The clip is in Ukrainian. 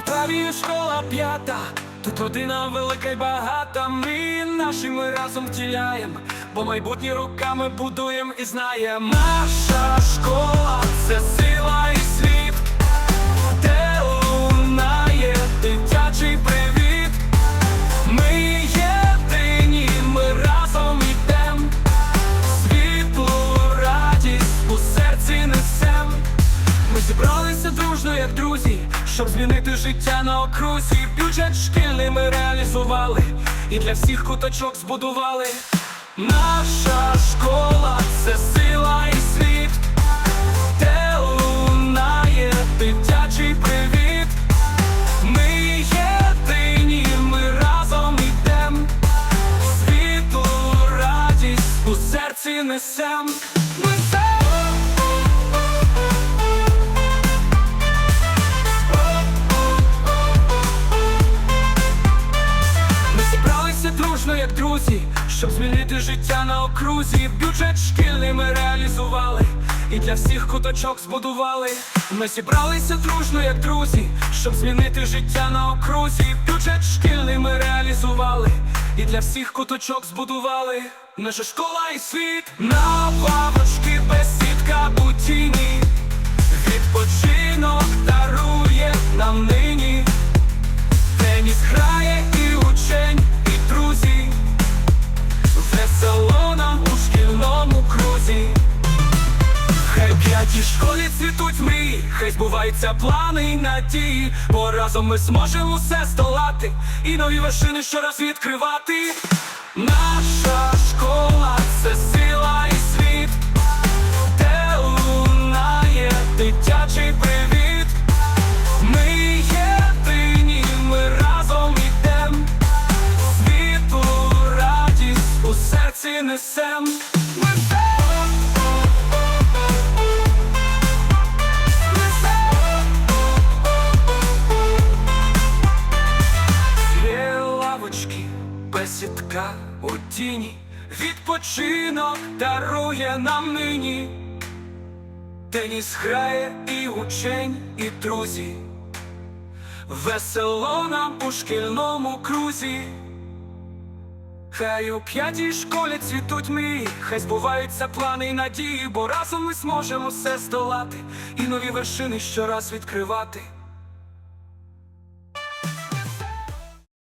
Україні школа п'ята, тут родина велика й багата. Ми нашими разом втіляєм, бо майбутнє руками будуєм і знаєм. Наша школа це сила і світ, де лунає дитячий привіт. Ми єдині, ми разом ідем, світлу радість у серці несем. Ми зібралися дружно, як друзі, щоб змінити життя на окрузі. Бюджет шкільний ми реалізували і для всіх куточок збудували. Наша школа це сила і світ, де лунає дитячий привіт. Ми єдині, ми разом ідем, світлу радість у серці несем. Ми дружно, як друзі, щоб змінити життя на окрузі. Бюджет шкільний ми реалізували і для всіх куточок збудували. Ми зібралися дружно, як друзі, щоб змінити життя на окрузі. Бюджет шкільний ми реалізували і для всіх куточок збудували. Наша школа і світ на лавочки В школі цвітуть мрії, хай збуваються плани і надії, бо разом ми зможемо все здолати і нові вершини щораз відкривати. Наша школа це сила бесідка у тіні, відпочинок дарує нам нині. Теніс грає і учень, і друзі, весело нам у шкільному крузі. Хай у п'ятій школі цвітуть мрії, хай збуваються плани і надії, бо разом ми зможемо все здолати і нові вершини щораз відкривати.